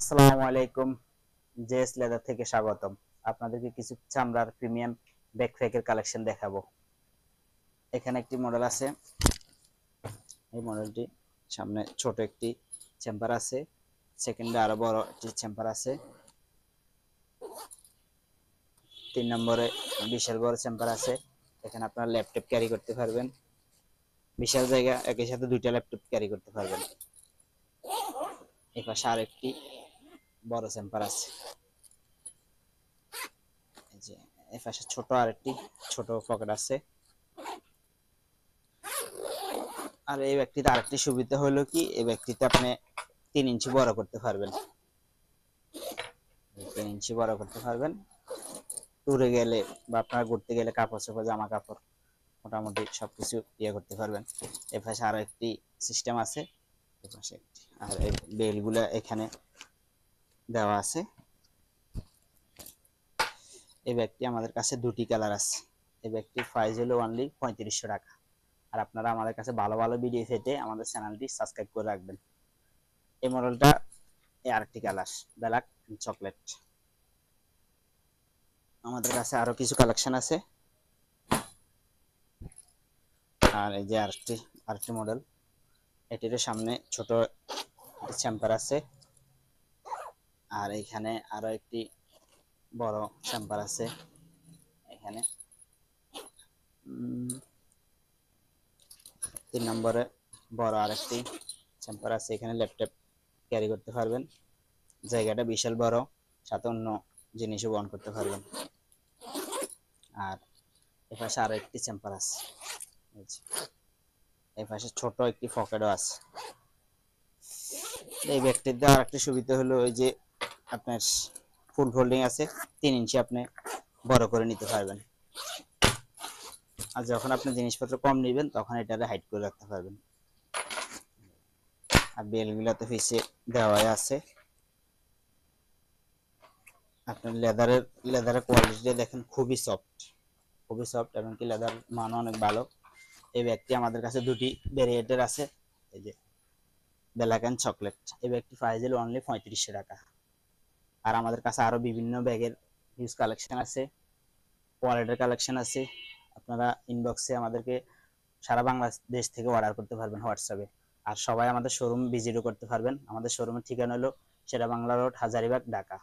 আসসালামু আলাইকুম, JS leather থেকে স্বাগতম। আপনাদেরকে কিছু চামড়ার প্রিমিয়াম ব্যাকপ্যাকের কালেকশন দেখাবো। এখানে একটি মডেল আছে। এই মডেলটি সামনে ছোট একটি চেম্বার আছে সেকেন্ডে আরও বড় একটি চেম্বার আছে। তিন নম্বরে বিশাল বড় চেম্বার আছে। এখানে আপনারা ল্যাপটপ ক্যারি করতে পারবেন। বিশাল জায়গা, একই সাথে দুইটা ল্যাপটপ ক্যারি করতে পারবেন। এপাশে আরেকটি বড় চেম্বার আছে। এই যে এই পাশে ছোট আরেকটি, ছোট পকেট আছে। আর এই ব্যক্তিতে আরেকটি সুবিধা হলো কি, এই ব্যক্তিতে আপনি তিন ইঞ্চি বড় করতে পারবেন। তিন ইঞ্চি বড় করতে পারবেন। ট্যুরে গেলে বা আপনারা ঘুরতে গেলে কাপড় চোপড়, জামা কাপড়, মোটামুটি সবকিছু ইয়ে করতে পারবেন। এ পাশে আরও একটি সিস্টেম আছে। এ পাশে একটি, আর এই বেলগুলা এখানে দেওয়া আছে। এই ব্যাগটি আমাদের কাছে দুটি কালার আছে। এই ব্যাগটির প্রাইস হলো অনলি পঁয়ত্রিশশো টাকা। আর আপনারা আমাদের কাছে ভালো ভালো ভিডিও পেতে আমাদের চ্যানেলটি সাবস্ক্রাইব করে রাখবেন। এই মডেলটা এই আরেকটি কালার ব্ল্যাক চকলেট আমাদের কাছে আরও কিছু কালেকশন আছে। আর এই যে আরেকটি আরেকটি মডেল এটির সামনে ছোট চ্যাম্পার আছে। আর এখানে আরও একটি বড় চেম্পার আছে। এখানে তিন নম্বরে বড় আরেকটি চেম্পার আছে। এখানে ল্যাপটপ ক্যারি করতে পারবেন। জায়গাটা বিশাল বড় সাথে অন্য জিনিসও বহন করতে পারবেন। আর এপাশে আরও একটি চেম্পার আছে। এই যে। পাশে ছোট একটি পকেটও আছে। এই ব্যাগটির দেওয়ার একটা সুবিধা হলো ওই যে আপনার ফুল ফোল্ডিং আছে, তিন ইঞ্চি আপনি বড় করে নিতে পারবেন। আর যখন আপনি জিনিসপত্র কম নেবেন, তখন এটারে হাইট করে রাখতে পারবেন। আর বেলগুলো তো পিছে দেওয়াই আছে। আপনার লেদারের লেদারের কোয়ালিটি দেখেন খুবই সফট খুবই সফট এবং কি লেদার মানও অনেক ভালো। এই ব্যাগটি আমাদের কাছে দুটি ভেরিয়েন্টের আছে, এই যে ব্ল্যাক অ্যান্ড চকলেট এই ব্যাগটি প্রাইস অনলি পঁয়ত্রিশশো টাকা। আর আমাদের কাছে আরও বিভিন্ন ব্যাগের হিউজ কালেকশন আছে ওয়ালেটের কালেকশন আছে। আপনারা ইনবক্সে আমাদেরকে সারা বাংলাদেশ থেকে অর্ডার করতে পারবেন হোয়াটসঅ্যাপে। আর সবাই আমাদের শোরুম ভিজিটও করতে পারবেন। আমাদের শোরুমের ঠিকানা হলো সেরা বাংলা রোড হাজারিবাগ, ঢাকা।